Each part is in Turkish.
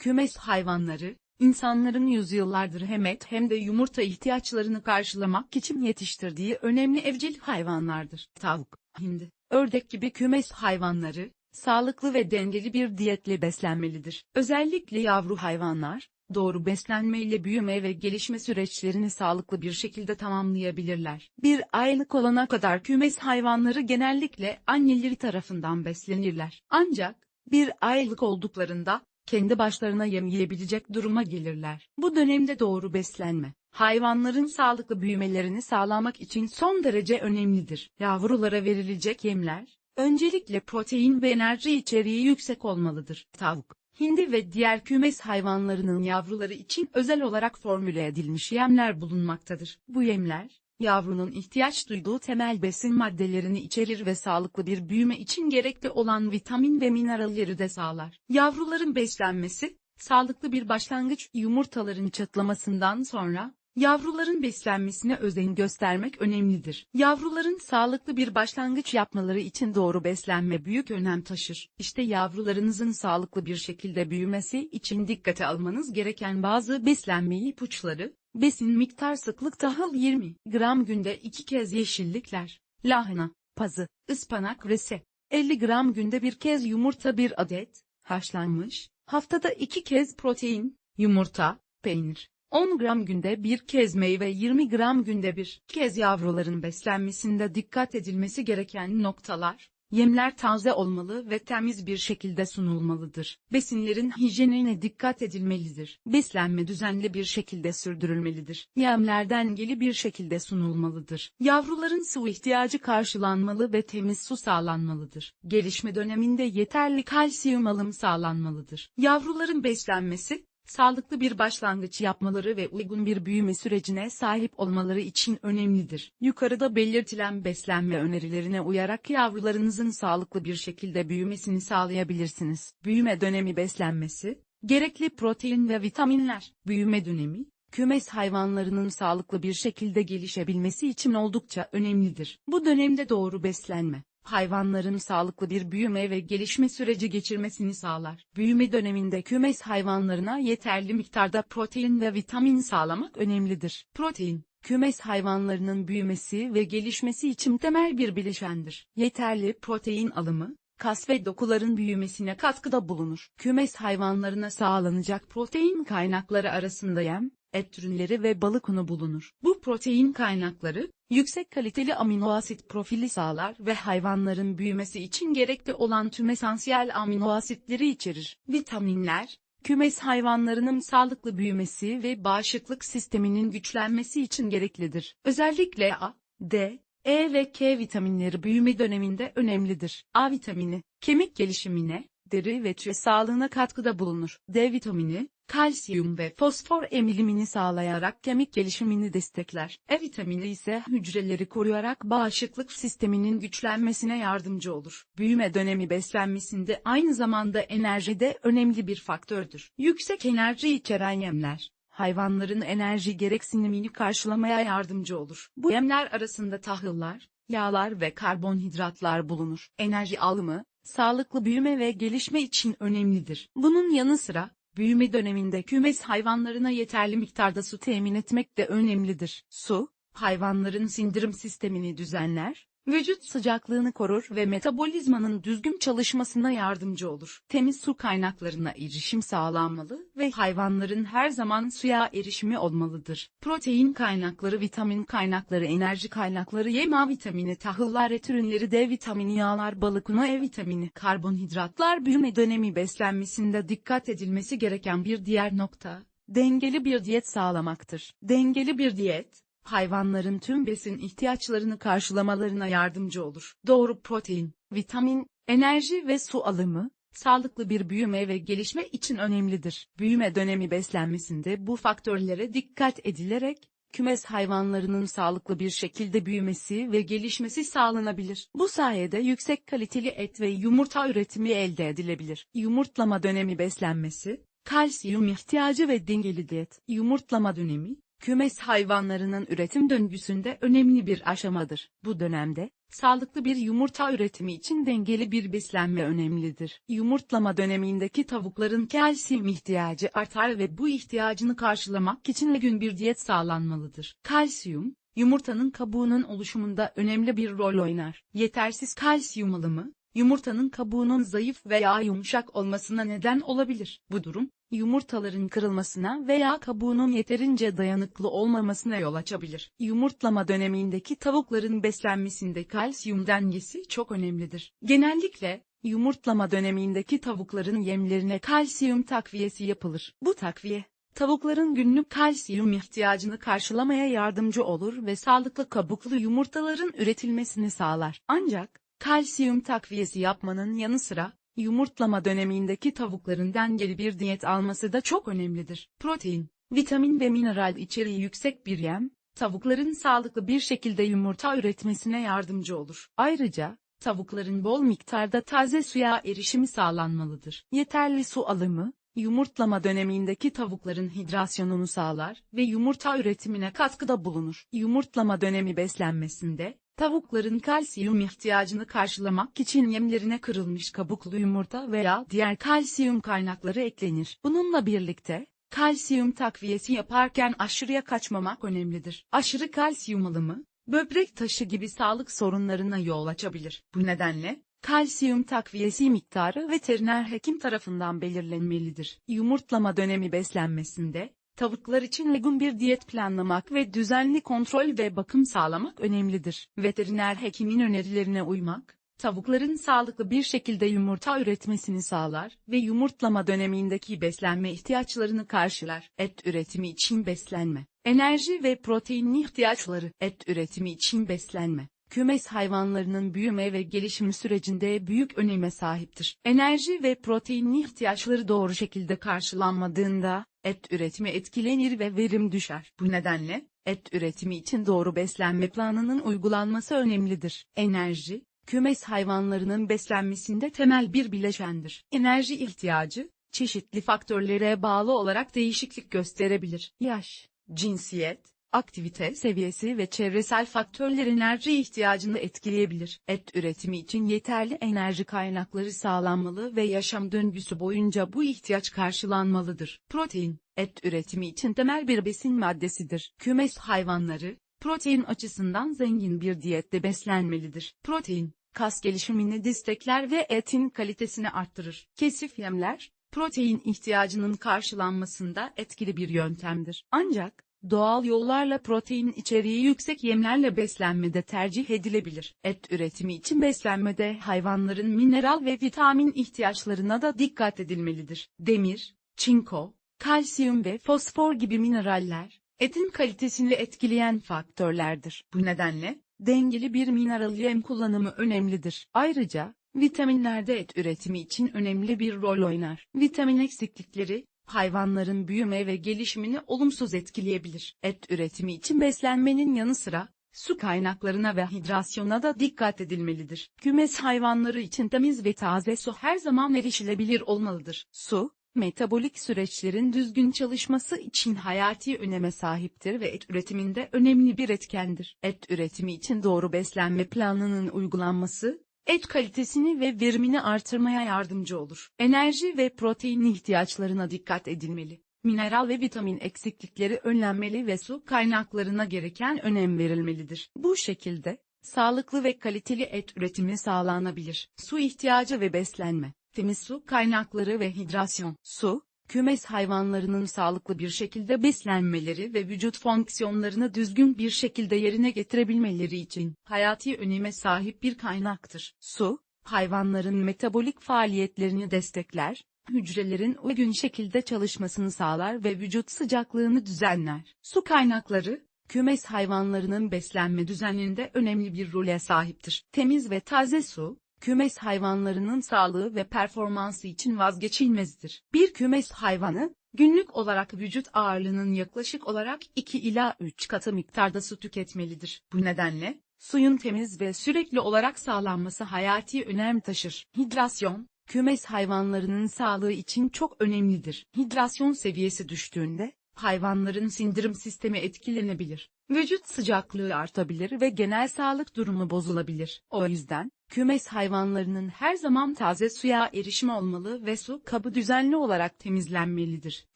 Kümes hayvanları, insanların yüzyıllardır hem et hem de yumurta ihtiyaçlarını karşılamak için yetiştirdiği önemli evcil hayvanlardır. Tavuk, hindi, ördek gibi kümes hayvanları, sağlıklı ve dengeli bir diyetle beslenmelidir. Özellikle yavru hayvanlar, doğru beslenmeyle büyüme ve gelişme süreçlerini sağlıklı bir şekilde tamamlayabilirler. Bir aylık olana kadar kümes hayvanları genellikle anneleri tarafından beslenirler. Ancak, bir aylık olduklarında, kendi başlarına yem yiyebilecek duruma gelirler. Bu dönemde doğru beslenme, hayvanların sağlıklı büyümelerini sağlamak için son derece önemlidir. Yavrulara verilecek yemler, öncelikle protein ve enerji içeriği yüksek olmalıdır. Tavuk, hindi ve diğer kümes hayvanlarının yavruları için özel olarak formüle edilmiş yemler bulunmaktadır. Bu yemler, yavrunun ihtiyaç duyduğu temel besin maddelerini içerir ve sağlıklı bir büyüme için gerekli olan vitamin ve mineralleri de sağlar. Yavruların beslenmesi, sağlıklı bir başlangıç yumurtaların çatlamasından sonra, Yavruların beslenmesine özen göstermek önemlidir. Yavruların sağlıklı bir başlangıç yapmaları için doğru beslenme büyük önem taşır. İşte yavrularınızın sağlıklı bir şekilde büyümesi için dikkate almanız gereken bazı beslenme ipuçları, besin miktar sıklık tahıl 20 gram günde 2 kez yeşillikler, lahana, pazı, ıspanak rese, 50 gram günde bir kez yumurta bir adet, haşlanmış, haftada 2 kez protein, yumurta, peynir. 10 gram günde bir kez meyve 20 gram günde bir kez yavruların beslenmesinde dikkat edilmesi gereken noktalar, yemler taze olmalı ve temiz bir şekilde sunulmalıdır. Besinlerin hijyenine dikkat edilmelidir. Beslenme düzenli bir şekilde sürdürülmelidir. Yemler dengeli bir şekilde sunulmalıdır. Yavruların su ihtiyacı karşılanmalı ve temiz su sağlanmalıdır. Gelişme döneminde yeterli kalsiyum alım sağlanmalıdır. Yavruların beslenmesi, sağlıklı bir başlangıç yapmaları ve uygun bir büyüme sürecine sahip olmaları için önemlidir. Yukarıda belirtilen beslenme önerilerine uyarak yavrularınızın sağlıklı bir şekilde büyümesini sağlayabilirsiniz. Büyüme dönemi beslenmesi, gerekli protein ve vitaminler, büyüme dönemi, kümes hayvanlarının sağlıklı bir şekilde gelişebilmesi için oldukça önemlidir. Bu dönemde doğru beslenme, hayvanların sağlıklı bir büyüme ve gelişme süreci geçirmesini sağlar. Büyüme döneminde kümes hayvanlarına yeterli miktarda protein ve vitamin sağlamak önemlidir. Protein, kümes hayvanlarının büyümesi ve gelişmesi için temel bir bileşendir. Yeterli protein alımı, kas ve dokuların büyümesine katkıda bulunur. Kümes hayvanlarına sağlanacak protein kaynakları arasında yem, et ürünleri ve balık unu bulunur. Bu protein kaynakları, yüksek kaliteli amino asit profili sağlar ve hayvanların büyümesi için gerekli olan tüm esansiyel amino asitleri içerir. Vitaminler, kümes hayvanlarının sağlıklı büyümesi ve bağışıklık sisteminin güçlenmesi için gereklidir. Özellikle A, D, E ve K vitaminleri büyüme döneminde önemlidir. A vitamini, kemik gelişimine, deri ve tüy sağlığına katkıda bulunur. D vitamini, kalsiyum ve fosfor emilimini sağlayarak kemik gelişimini destekler. E vitamini ise hücreleri koruyarak bağışıklık sisteminin güçlenmesine yardımcı olur. Büyüme dönemi beslenmesinde aynı zamanda enerji de önemli bir faktördür. Yüksek enerji içeren yemler, hayvanların enerji gereksinimini karşılamaya yardımcı olur. Bu yemler arasında tahıllar, yağlar ve karbonhidratlar bulunur. Enerji alımı, sağlıklı büyüme ve gelişme için önemlidir. Bunun yanı sıra, büyüme döneminde kümes hayvanlarına yeterli miktarda su temin etmek de önemlidir. Su, hayvanların sindirim sistemini düzenler, vücut sıcaklığını korur ve metabolizmanın düzgün çalışmasına yardımcı olur. Temiz su kaynaklarına erişim sağlanmalı ve hayvanların her zaman suya erişimi olmalıdır. Protein kaynakları, vitamin kaynakları, enerji kaynakları, yem A vitamini, tahıllar, et ürünleri, D vitamini, yağlar, balık unu, E vitamini, karbonhidratlar büyüme dönemi beslenmesinde dikkat edilmesi gereken bir diğer nokta, dengeli bir diyet sağlamaktır. Dengeli bir diyet, hayvanların tüm besin ihtiyaçlarını karşılamalarına yardımcı olur. Doğru protein, vitamin, enerji ve su alımı, sağlıklı bir büyüme ve gelişme için önemlidir. Büyüme dönemi beslenmesinde bu faktörlere dikkat edilerek, kümes hayvanlarının sağlıklı bir şekilde büyümesi ve gelişmesi sağlanabilir. Bu sayede yüksek kaliteli et ve yumurta üretimi elde edilebilir. Yumurtlama dönemi beslenmesi, kalsiyum ihtiyacı ve dengeli diyet. Yumurtlama dönemi, kümes hayvanlarının üretim döngüsünde önemli bir aşamadır. Bu dönemde, Sağlıklı bir yumurta üretimi için dengeli bir beslenme önemlidir. Yumurtlama dönemindeki tavukların kalsiyum ihtiyacı artar ve bu ihtiyacını karşılamak için gün bir diyet sağlanmalıdır. Kalsiyum, yumurtanın kabuğunun oluşumunda önemli bir rol oynar. Yetersiz kalsiyum alımı, yumurtanın kabuğunun zayıf veya yumuşak olmasına neden olabilir. Bu durum, yumurtaların kırılmasına veya kabuğunun yeterince dayanıklı olmamasına yol açabilir. Yumurtlama dönemindeki tavukların beslenmesinde kalsiyum dengesi çok önemlidir. Genellikle, yumurtlama dönemindeki tavukların yemlerine kalsiyum takviyesi yapılır. Bu takviye, tavukların günlük kalsiyum ihtiyacını karşılamaya yardımcı olur ve sağlıklı kabuklu yumurtaların üretilmesini sağlar. Ancak, kalsiyum takviyesi yapmanın yanı sıra, yumurtlama dönemindeki tavukların dengeli bir diyet alması da çok önemlidir. Protein, vitamin ve mineral içeriği yüksek bir yem, tavukların sağlıklı bir şekilde yumurta üretmesine yardımcı olur. Ayrıca, tavukların bol miktarda taze suya erişimi sağlanmalıdır. Yeterli su alımı, yumurtlama dönemindeki tavukların hidrasyonunu sağlar ve yumurta üretimine katkıda bulunur. Yumurtlama dönemi beslenmesinde, tavukların kalsiyum ihtiyacını karşılamak için yemlerine kırılmış kabuklu yumurta veya diğer kalsiyum kaynakları eklenir. Bununla birlikte, kalsiyum takviyesi yaparken aşırıya kaçmamak önemlidir. Aşırı kalsiyum alımı, böbrek taşı gibi sağlık sorunlarına yol açabilir. Bu nedenle, kalsiyum takviyesi miktarı veteriner hekim tarafından belirlenmelidir. Yumurtlama dönemi beslenmesinde, tavuklar için uygun bir diyet planlamak ve düzenli kontrol ve bakım sağlamak önemlidir. Veteriner hekimin önerilerine uymak, tavukların sağlıklı bir şekilde yumurta üretmesini sağlar ve yumurtlama dönemindeki beslenme ihtiyaçlarını karşılar. Et üretimi için beslenme, enerji ve proteinli ihtiyaçları, et üretimi için beslenme, kümes hayvanlarının büyüme ve gelişim sürecinde büyük öneme sahiptir. Enerji ve proteinli ihtiyaçları doğru şekilde karşılanmadığında, et üretimi etkilenir ve verim düşer. Bu nedenle, et üretimi için doğru beslenme planının uygulanması önemlidir. Enerji, kümes hayvanlarının beslenmesinde temel bir bileşendir. Enerji ihtiyacı, çeşitli faktörlere bağlı olarak değişiklik gösterebilir. Yaş, cinsiyet, aktivite seviyesi ve çevresel faktörler enerji ihtiyacını etkileyebilir. Et üretimi için yeterli enerji kaynakları sağlanmalı ve yaşam döngüsü boyunca bu ihtiyaç karşılanmalıdır. Protein, et üretimi için temel bir besin maddesidir. Kümes hayvanları, protein açısından zengin bir diyette beslenmelidir. Protein, kas gelişimini destekler ve etin kalitesini arttırır. Kesif yemler, protein ihtiyacının karşılanmasında etkili bir yöntemdir. Ancak, doğal yollarla protein içeriği yüksek yemlerle beslenmede tercih edilebilir. Et üretimi için beslenmede hayvanların mineral ve vitamin ihtiyaçlarına da dikkat edilmelidir. Demir, çinko, kalsiyum ve fosfor gibi mineraller, etin kalitesini etkileyen faktörlerdir. Bu nedenle, dengeli bir mineral yem kullanımı önemlidir. Ayrıca, vitaminler de et üretimi için önemli bir rol oynar. Vitamin eksiklikleri, hayvanların büyüme ve gelişimini olumsuz etkileyebilir. Et üretimi için beslenmenin yanı sıra, su kaynaklarına ve hidrasyona da dikkat edilmelidir. Kümes hayvanları için temiz ve taze su her zaman erişilebilir olmalıdır. Su, metabolik süreçlerin düzgün çalışması için hayati öneme sahiptir ve et üretiminde önemli bir etkendir. Et üretimi için doğru beslenme planının uygulanması, et kalitesini ve verimini artırmaya yardımcı olur. Enerji ve protein ihtiyaçlarına dikkat edilmeli. Mineral ve vitamin eksiklikleri önlenmeli ve su kaynaklarına gereken önem verilmelidir. Bu şekilde, sağlıklı ve kaliteli et üretimi sağlanabilir. Su ihtiyacı ve beslenme, temiz su kaynakları ve hidrasyon. Su, kümes hayvanlarının sağlıklı bir şekilde beslenmeleri ve vücut fonksiyonlarını düzgün bir şekilde yerine getirebilmeleri için hayati öneme sahip bir kaynaktır. Su, hayvanların metabolik faaliyetlerini destekler, hücrelerin uygun şekilde çalışmasını sağlar ve vücut sıcaklığını düzenler. Su kaynakları, kümes hayvanlarının beslenme düzeninde önemli bir role sahiptir. Temiz ve taze su, kümes hayvanlarının sağlığı ve performansı için vazgeçilmezdir. Bir kümes hayvanı, günlük olarak vücut ağırlığının yaklaşık olarak 2 ila 3 katı miktarda su tüketmelidir. Bu nedenle, suyun temiz ve sürekli olarak sağlanması hayati önem taşır. Hidrasyon, kümes hayvanlarının sağlığı için çok önemlidir. Hidrasyon seviyesi düştüğünde, hayvanların sindirim sistemi etkilenebilir vücut sıcaklığı artabilir ve genel sağlık durumu bozulabilir. O yüzden, kümes hayvanlarının her zaman taze suya erişimi olmalı ve su kabı düzenli olarak temizlenmelidir.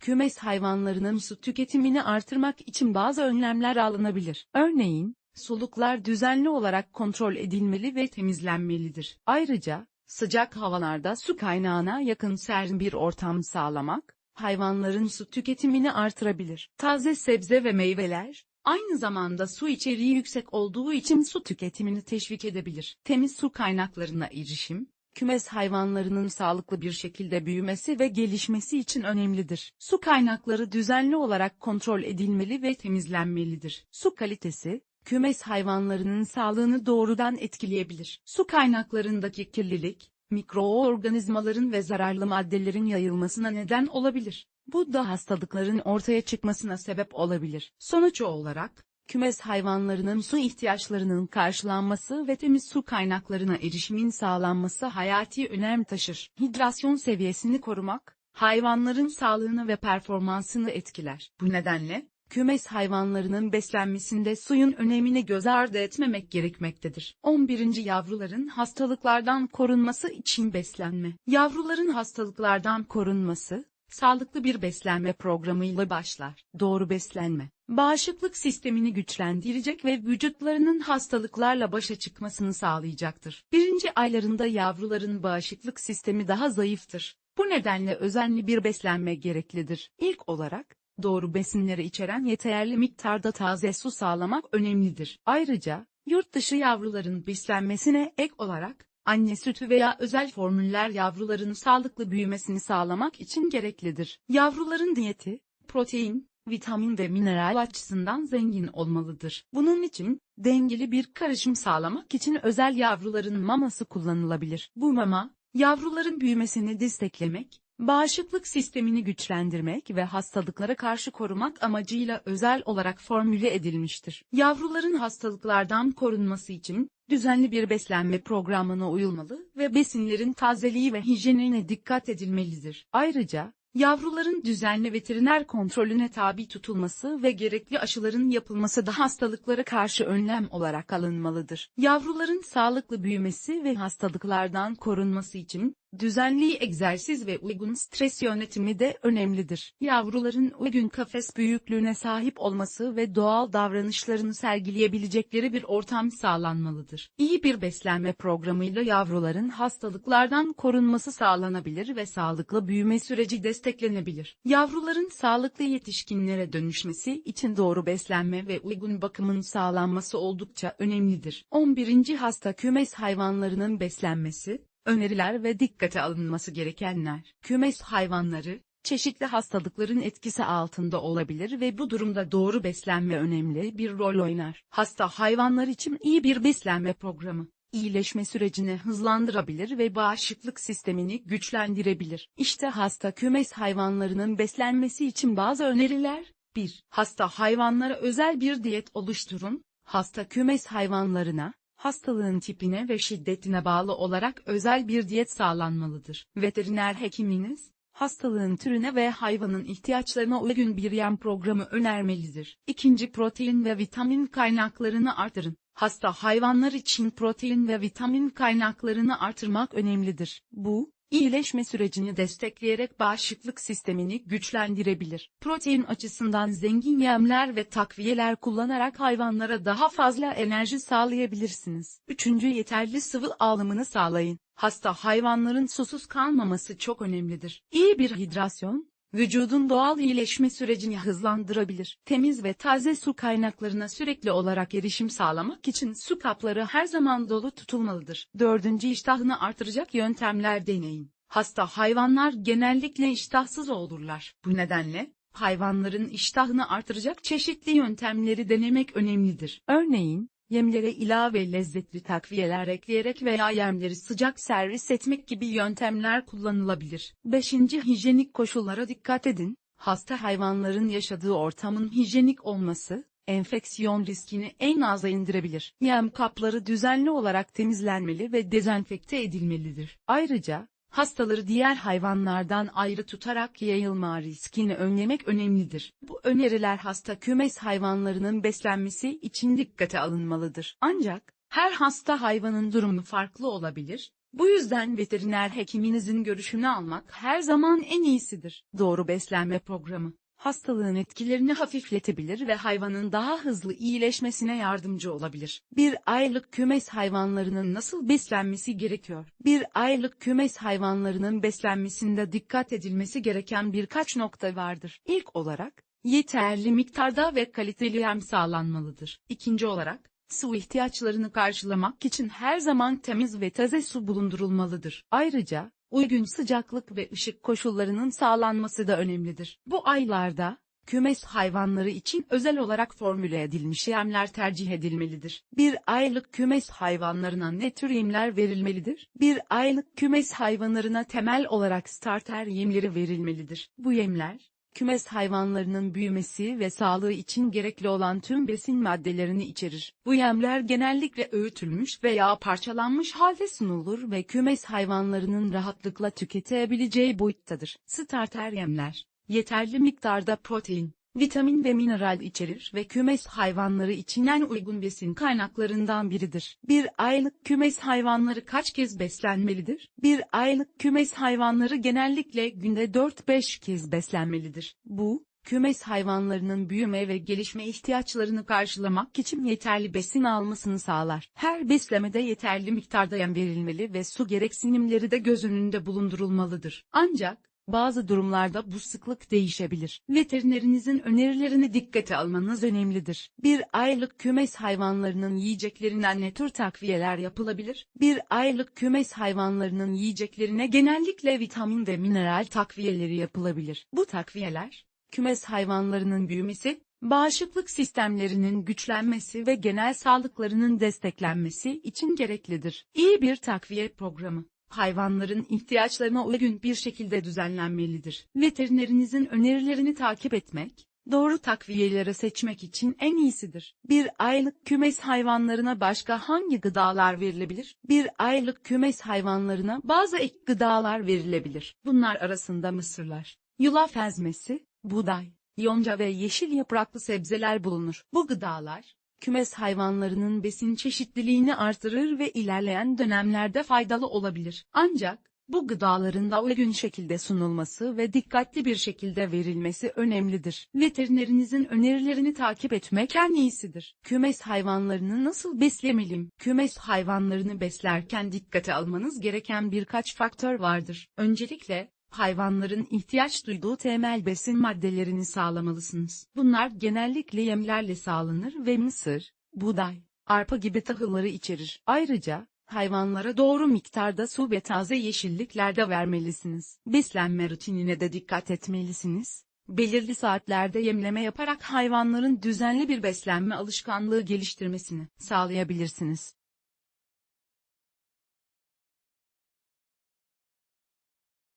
Kümes hayvanlarının su tüketimini artırmak için bazı önlemler alınabilir. Örneğin, suluklar düzenli olarak kontrol edilmeli ve temizlenmelidir. Ayrıca, sıcak havalarda su kaynağına yakın serin bir ortam sağlamak, hayvanların su tüketimini artırabilir. Taze sebze ve meyveler, aynı zamanda su içeriği yüksek olduğu için su tüketimini teşvik edebilir. Temiz su kaynaklarına erişim, kümes hayvanlarının sağlıklı bir şekilde büyümesi ve gelişmesi için önemlidir. Su kaynakları düzenli olarak kontrol edilmeli ve temizlenmelidir. Su kalitesi, kümes hayvanlarının sağlığını doğrudan etkileyebilir. Su kaynaklarındaki kirlilik, mikroorganizmaların ve zararlı maddelerin yayılmasına neden olabilir. Bu da hastalıkların ortaya çıkmasına sebep olabilir. Sonuç olarak, kümes hayvanlarının su ihtiyaçlarının karşılanması ve temiz su kaynaklarına erişimin sağlanması hayati önem taşır. Hidrasyon seviyesini korumak, hayvanların sağlığını ve performansını etkiler. Bu nedenle, kümes hayvanlarının beslenmesinde suyun önemini göz ardı etmemek gerekmektedir. 11. Yavruların hastalıklardan korunması için beslenme. Yavruların hastalıklardan korunması, sağlıklı bir beslenme programıyla başlar. Doğru beslenme, bağışıklık sistemini güçlendirecek ve vücutlarının hastalıklarla başa çıkmasını sağlayacaktır. Birinci aylarında yavruların bağışıklık sistemi daha zayıftır. Bu nedenle özenli bir beslenme gereklidir. İlk olarak, doğru besinleri içeren yeterli miktarda taze su sağlamak önemlidir. Ayrıca, yurt dışı yavruların beslenmesine ek olarak, anne sütü veya özel formüller yavruların sağlıklı büyümesini sağlamak için gereklidir. Yavruların diyeti, protein, vitamin ve mineral açısından zengin olmalıdır. Bunun için, dengeli bir karışım sağlamak için özel yavruların maması kullanılabilir. Bu mama, yavruların büyümesini desteklemek, bağışıklık sistemini güçlendirmek ve hastalıklara karşı korumak amacıyla özel olarak formüle edilmiştir. Yavruların hastalıklardan korunması için, düzenli bir beslenme programına uyulmalı ve besinlerin tazeliği ve hijyenine dikkat edilmelidir. Ayrıca, Yavruların düzenli veteriner kontrolüne tabi tutulması ve gerekli aşıların yapılması da hastalıklara karşı önlem olarak alınmalıdır. Yavruların sağlıklı büyümesi ve hastalıklardan korunması için, düzenli egzersiz ve uygun stres yönetimi de önemlidir. Yavruların uygun kafes büyüklüğüne sahip olması ve doğal davranışlarını sergileyebilecekleri bir ortam sağlanmalıdır. İyi bir beslenme programıyla yavruların hastalıklardan korunması sağlanabilir ve sağlıklı büyüme süreci desteklenebilir. Yavruların sağlıklı yetişkinlere dönüşmesi için doğru beslenme ve uygun bakımın sağlanması oldukça önemlidir. 11. Hasta kümes hayvanlarının beslenmesi, Öneriler ve dikkate alınması gerekenler. Kümes hayvanları, çeşitli hastalıkların etkisi altında olabilir ve bu durumda doğru beslenme önemli bir rol oynar. Hasta hayvanlar için iyi bir beslenme programı, iyileşme sürecini hızlandırabilir ve bağışıklık sistemini güçlendirebilir. İşte hasta kümes hayvanlarının beslenmesi için bazı öneriler. 1. Hasta hayvanlara özel bir diyet oluşturun. Hasta kümes hayvanlarına, hastalığın tipine ve şiddetine bağlı olarak özel bir diyet sağlanmalıdır. Veteriner hekiminiz, hastalığın türüne ve hayvanın ihtiyaçlarına uygun bir yem programı önermelidir. İkinci protein ve vitamin kaynaklarını artırın. Hasta hayvanlar için protein ve vitamin kaynaklarını artırmak önemlidir. Bu, iyileşme sürecini destekleyerek bağışıklık sistemini güçlendirebilir. Protein açısından zengin yemler ve takviyeler kullanarak hayvanlara daha fazla enerji sağlayabilirsiniz. Üçüncü yeterli sıvı alımını sağlayın. Hasta hayvanların susuz kalmaması çok önemlidir. İyi bir hidrasyon, vücudun doğal iyileşme sürecini hızlandırabilir. Temiz ve taze su kaynaklarına sürekli olarak erişim sağlamak için su kapları her zaman dolu tutulmalıdır. Dördüncü iştahını artıracak yöntemler deneyin. Hasta hayvanlar genellikle iştahsız olurlar. Bu nedenle, hayvanların iştahını artıracak çeşitli yöntemleri denemek önemlidir. Örneğin, Yemlere ilave lezzetli takviyeler ekleyerek veya yemleri sıcak servis etmek gibi yöntemler kullanılabilir. 5. Hijyenik koşullara dikkat edin. Hasta hayvanların yaşadığı ortamın hijyenik olması, enfeksiyon riskini en aza indirebilir. Yem kapları düzenli olarak temizlenmeli ve dezenfekte edilmelidir. Ayrıca, hastaları diğer hayvanlardan ayrı tutarak yayılma riskini önlemek önemlidir. Bu öneriler hasta kümes hayvanlarının beslenmesi için dikkate alınmalıdır. Ancak, her hasta hayvanın durumu farklı olabilir, bu yüzden veteriner hekiminizin görüşünü almak her zaman en iyisidir. Doğru beslenme programı, hastalığın etkilerini hafifletebilir ve hayvanın daha hızlı iyileşmesine yardımcı olabilir. Bir aylık kümes hayvanlarının nasıl beslenmesi gerekiyor? Bir aylık kümes hayvanlarının beslenmesinde dikkat edilmesi gereken birkaç nokta vardır. İlk olarak, yeterli miktarda ve kaliteli yem sağlanmalıdır. İkinci olarak, su ihtiyaçlarını karşılamak için her zaman temiz ve taze su bulundurulmalıdır. Ayrıca, uygun sıcaklık ve ışık koşullarının sağlanması da önemlidir. Bu aylarda, kümes hayvanları için özel olarak formüle edilmiş yemler tercih edilmelidir. Bir aylık kümes hayvanlarına ne tür yemler verilmelidir? Bir aylık kümes hayvanlarına temel olarak starter yemleri verilmelidir. Bu yemler, kümes hayvanlarının büyümesi ve sağlığı için gerekli olan tüm besin maddelerini içerir. Bu yemler genellikle öğütülmüş veya parçalanmış halde sunulur ve kümes hayvanlarının rahatlıkla tüketebileceği boyuttadır. Starter yemler, yeterli miktarda protein, vitamin ve mineral içerir ve kümes hayvanları için en uygun besin kaynaklarından biridir. Bir aylık kümes hayvanları kaç kez beslenmelidir? Bir aylık kümes hayvanları genellikle günde 4-5 kez beslenmelidir. Bu, kümes hayvanlarının büyüme ve gelişme ihtiyaçlarını karşılamak için yeterli besin almasını sağlar. Her beslemede yeterli miktarda yem verilmeli ve su gereksinimleri de göz önünde bulundurulmalıdır. Ancak, bazı durumlarda bu sıklık değişebilir. Veterinerinizin önerilerini dikkate almanız önemlidir. Bir aylık kümes hayvanlarının yiyeceklerinden ne tür takviyeler yapılabilir? Bir aylık kümes hayvanlarının yiyeceklerine genellikle vitamin ve mineral takviyeleri yapılabilir. Bu takviyeler, kümes hayvanlarının büyümesi, bağışıklık sistemlerinin güçlenmesi ve genel sağlıklarının desteklenmesi için gereklidir. İyi bir takviye programı hayvanların ihtiyaçlarına uygun bir şekilde düzenlenmelidir. Veterinerinizin önerilerini takip etmek, doğru takviyeleri seçmek için en iyisidir. Bir aylık kümes hayvanlarına başka hangi gıdalar verilebilir? Bir aylık kümes hayvanlarına bazı ek gıdalar verilebilir. Bunlar arasında mısırlar, yulaf ezmesi, buğday, yonca ve yeşil yapraklı sebzeler bulunur. Bu gıdalar, kümes hayvanlarının besin çeşitliliğini artırır ve ilerleyen dönemlerde faydalı olabilir. Ancak, bu gıdaların da uygun şekilde sunulması ve dikkatli bir şekilde verilmesi önemlidir. Veterinerinizin önerilerini takip etmek en iyisidir. Kümes hayvanlarını nasıl beslemeliyim? Kümes hayvanlarını beslerken dikkate almanız gereken birkaç faktör vardır. Öncelikle, hayvanların ihtiyaç duyduğu temel besin maddelerini sağlamalısınız. Bunlar genellikle yemlerle sağlanır ve mısır, buğday, arpa gibi tahılları içerir. Ayrıca, hayvanlara doğru miktarda su ve taze yeşillikler de vermelisiniz. Beslenme rutinine de dikkat etmelisiniz. Belirli saatlerde yemleme yaparak hayvanların düzenli bir beslenme alışkanlığı geliştirmesini sağlayabilirsiniz.